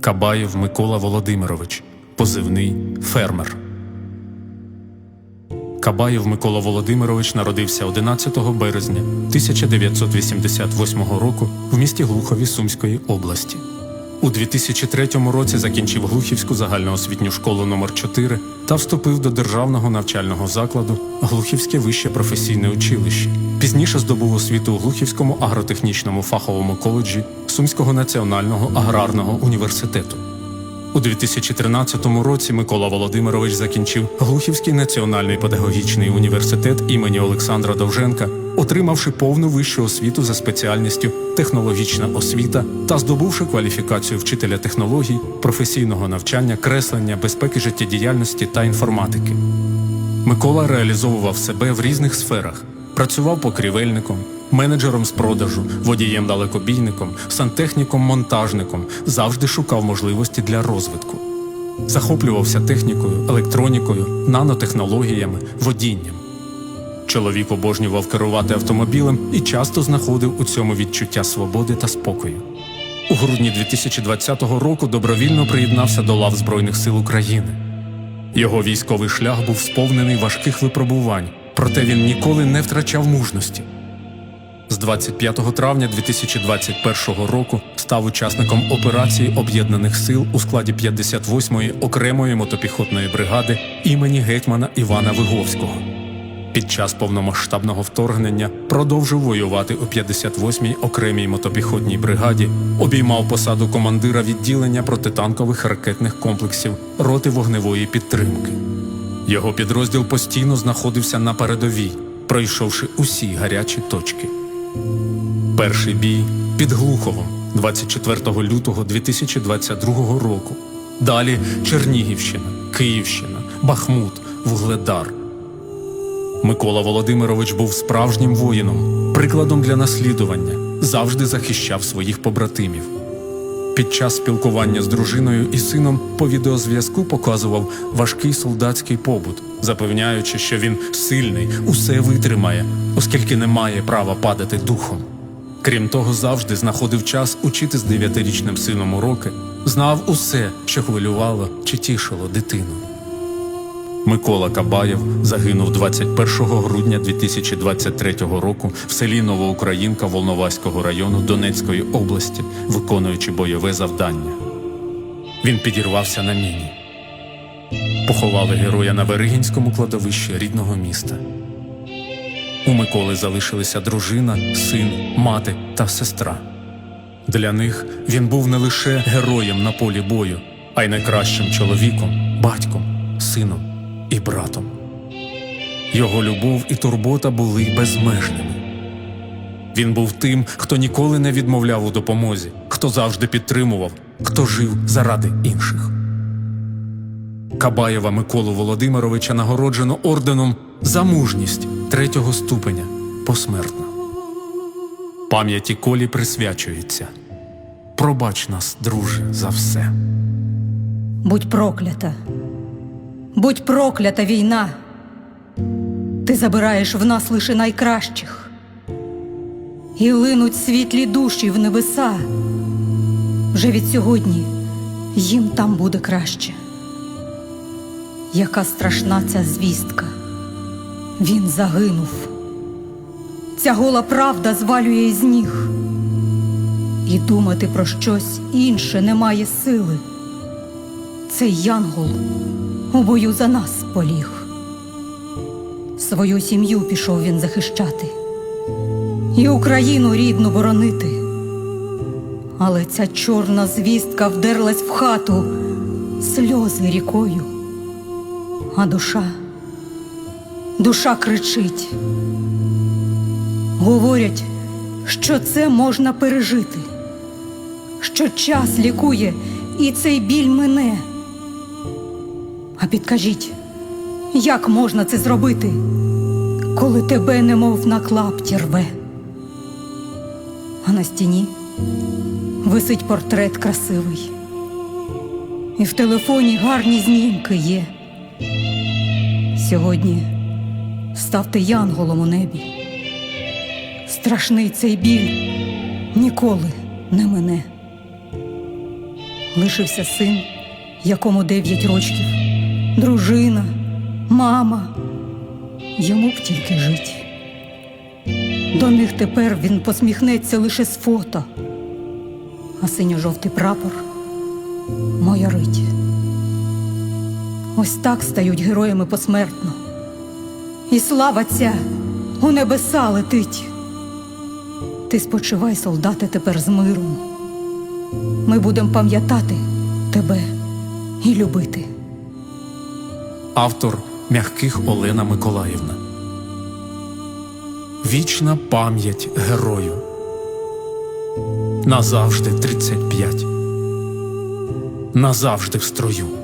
Кабаєв Микола Володимирович, позивний фермер. Кабаєв Микола Володимирович народився 11 березня 1988 року в місті Глухові Сумської області. У 2003 році закінчив Глухівську загальноосвітню школу номер 4 та вступив до державного навчального закладу Глухівське вище професійне училище. Пізніше здобув освіту у Глухівському агротехнічному фаховому коледжі Сумського національного аграрного університету. У 2013 році Микола Володимирович закінчив Глухівський національний педагогічний університет імені Олександра Довженка, отримавши повну вищу освіту за спеціальністю технологічна освіта та здобувши кваліфікацію вчителя технологій, професійного навчання, креслення, безпеки життєдіяльності та інформатики. Микола реалізовував себе в різних сферах. Працював покрівельником, менеджером з продажу, водієм-далекобійником, сантехніком-монтажником, завжди шукав можливості для розвитку. Захоплювався технікою, електронікою, нанотехнологіями, водінням. Чоловік обожнював керувати автомобілем і часто знаходив у цьому відчуття свободи та спокою. У грудні 2020 року добровільно приєднався до лав Збройних сил України. Його військовий шлях був сповнений важких випробувань, проте він ніколи не втрачав мужності. З 25 травня 2021 року став учасником операції Об'єднаних сил у складі 58-ї окремої мотопіхотної бригади імені гетьмана Івана Виговського. Під час повномасштабного вторгнення продовжив воювати у 58-й окремій мотопіхотній бригаді, обіймав посаду командира відділення протитанкових ракетних комплексів роти вогневої підтримки. Його підрозділ постійно знаходився на передовій, пройшовши усі гарячі точки. Перший бій під Глуховом 24 лютого 2022 року. Далі Чернігівщина, Київщина, Бахмут, Вугледар. Микола Володимирович був справжнім воїном, прикладом для наслідування, завжди захищав своїх побратимів. Під час спілкування з дружиною і сином по відеозв'язку показував важкий солдатський побут, запевняючи, що він сильний, усе витримає, оскільки не має права падати духом. Крім того, завжди знаходив час учити з дев'ятирічним сином уроки, знав усе, що хвилювало чи тішило дитину. Микола Кабаєв загинув 21 грудня 2023 року в селі Новоукраїнка Волноваського району Донецької області, виконуючи бойове завдання. Він підірвався на міні. Поховали героя на Веригінському кладовищі рідного міста. У Миколи залишилися дружина, син, мати та сестра. Для них він був не лише героєм на полі бою, а й найкращим чоловіком, батьком, сином і братом. Його любов і турбота були безмежними. Він був тим, хто ніколи не відмовляв у допомозі, хто завжди підтримував, хто жив заради інших. Кабаєва Миколу Володимировича нагороджено орденом за мужність третього ступеня посмертно. Пам'яті колі присвячується. Пробач нас, друже, за все. Будь проклята, будь проклята війна. Ти забираєш в нас лише найкращих, і линуть світлі душі в небеса. Вже від сьогодні їм там буде краще. Яка страшна ця звістка. Він загинув. Ця гола правда звалює із ніг. І думати про щось інше немає сили. Цей янгол у бою за нас поліг. Свою сім'ю пішов він захищати і Україну рідну боронити. Але ця чорна звістка вдерлась в хату сльози рікою, а душа, душа кричить. Говорять, що це можна пережити, що час лікує і цей біль мине. А підкажіть, як можна це зробити, коли тебе немов на клапті рве? А на стіні висить портрет красивий, і в телефоні гарні знімки є. Сьогодні ставте янголом у небі. Страшний цей біль ніколи не мине. лишився син, якому дев'ять рочків, дружина, мама. Йому б тільки жить. До них тепер він посміхнеться лише з фото, а синьо-жовтий прапор майорить. Ось так стають героями посмертно. І слава ця у небеса летить. Ти спочивай, солдати, тепер з миром. Ми будемо пам'ятати тебе і любити. Автор м'яких Олена Миколаївна. Вічна пам'ять герою. Назавжди 35. Назавжди в строю.